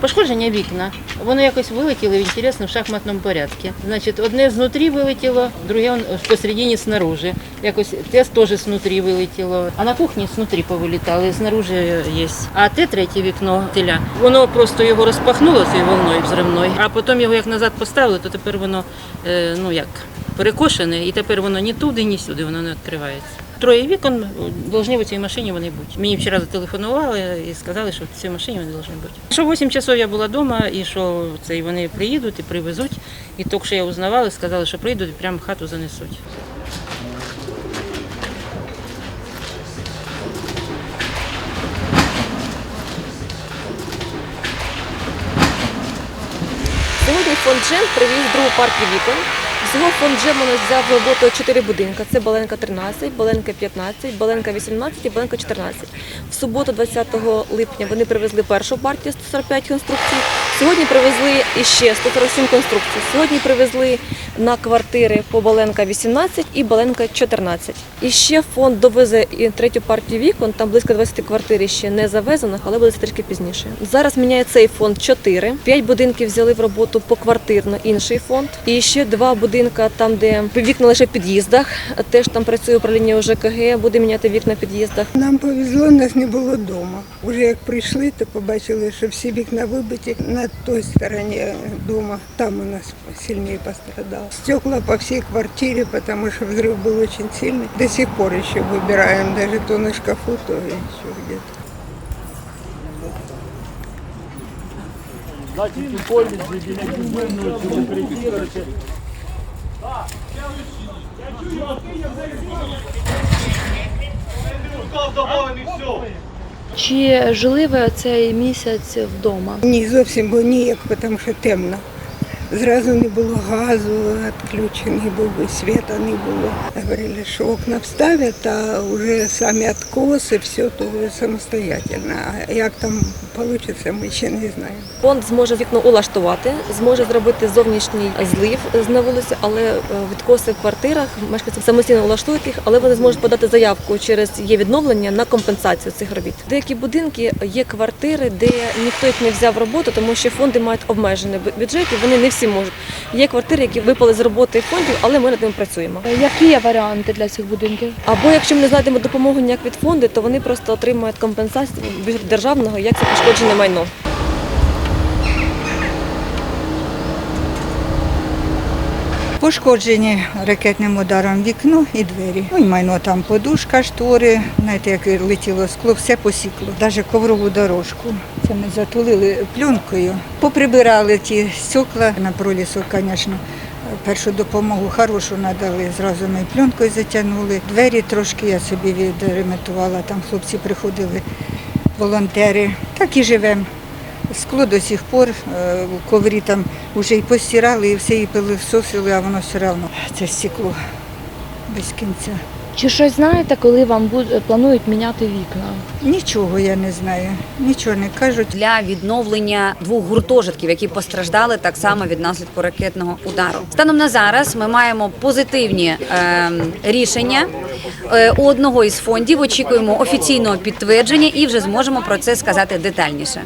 Пошкодження вікна. Воно якось вилетіло інтересно в шахматному порядку. Значить, одне знутрі вилетіло, друге посередині снаружи. Якось те теж знутрі вилетіло. А на кухні знутрі повилітали, знаружи є. А те третє вікно теля, воно просто його розпахнуло цією волною взривною, а потім його як назад поставили, то тепер воно е, ну як перекошене, і тепер воно ні туди, ні сюди, воно не відкривається. Троє вікон повинні в цій машині вони бути. Мені вчора зателефонували і сказали, що в цій машині вони повинні бути. Що 8 часов я була вдома, і що це вони приїдуть і привезуть. І тільки що я узнавала, сказали, що прийдуть і прямо в хату занесуть. Сьогодні фонд Джем привіз другу партію вікон. Всього фонд Джемона взяв в роботу 4 будинки. Це Баленка 13, Баленка 15, Баленка 18 і Баленка 14. В суботу, 20 липня, вони привезли першу партію 145 конструкцій. Сьогодні привезли іще 147 конструкцій. Сьогодні привезли на квартири по Баленка 18 і Баленка 14. І ще фонд довезе і третю партію вікон, там близько 20 квартир ще не завезених, але буде це трішки пізніше. Зараз міняє цей фонд 4. 5 будинків взяли в роботу поквартирно інший фонд. І ще два будинка, там, де вікна лише в під'їздах. Теж там працює управління ОЖКГ, буде міняти вікна в під'їздах. Нам повезло, нас не було вдома. Уже як прийшли, то побачили, що всі вікна вибиті на той стороні дома. Там у нас сильніше пострадало. Стекла по всій квартирі, тому що взрыв був дуже сильний. До сих пор ще вибираємо, навіть то на шкафу, то ще где-то. Чи жили ви цей місяць вдома? Ні, зовсім було ніяк, тому що темно. Зразу не було газу, відключений був, світа не було. Говорили, що окна вставлять, а вже самі відкоси, все то самостоятельно. А як там вийде, ми ще не знаємо. Фонд зможе вікно улаштувати, зможе зробити зовнішній злив на вулиці, але е, відкоси в квартирах мешканці самостійно улаштують їх, але вони зможуть подати заявку через є відновлення на компенсацію цих робіт. Деякі будинки є квартири, де ніхто їх не взяв роботу, тому що фонди мають обмежений бю- бюджет і вони не всі можуть. Є квартири, які випали з роботи фондів, але ми над ними працюємо. Які є варіанти для цих будинків? Або якщо ми не знайдемо допомогу ніяк від фонду, то вони просто отримають компенсацію від державного, як це пошкоджене майно. Пошкоджені ракетним ударом вікно і двері. Ну і майно там подушка, штори, знаєте, як летіло скло, все посікло. Навіть коврову дорожку. Ми затулили пленкою. Поприбирали ті стекла на пролісок, звісно. Першу допомогу хорошу надали, зразу ми пленкою затягнули. Двері трошки я собі відремонтувала, там хлопці приходили, волонтери. Так і живемо. Скло до сих пор, е, коврі там вже і постирали, і все і пилососили, а воно все одно це стекло без кінця. Чи щось знаєте, коли вам буд- планують міняти вікна? Нічого я не знаю, нічого не кажуть. для відновлення двох гуртожитків, які постраждали так само від наслідку ракетного удару. Станом на зараз ми маємо позитивні е, рішення. Е, у одного із фондів очікуємо офіційного підтвердження і вже зможемо про це сказати детальніше.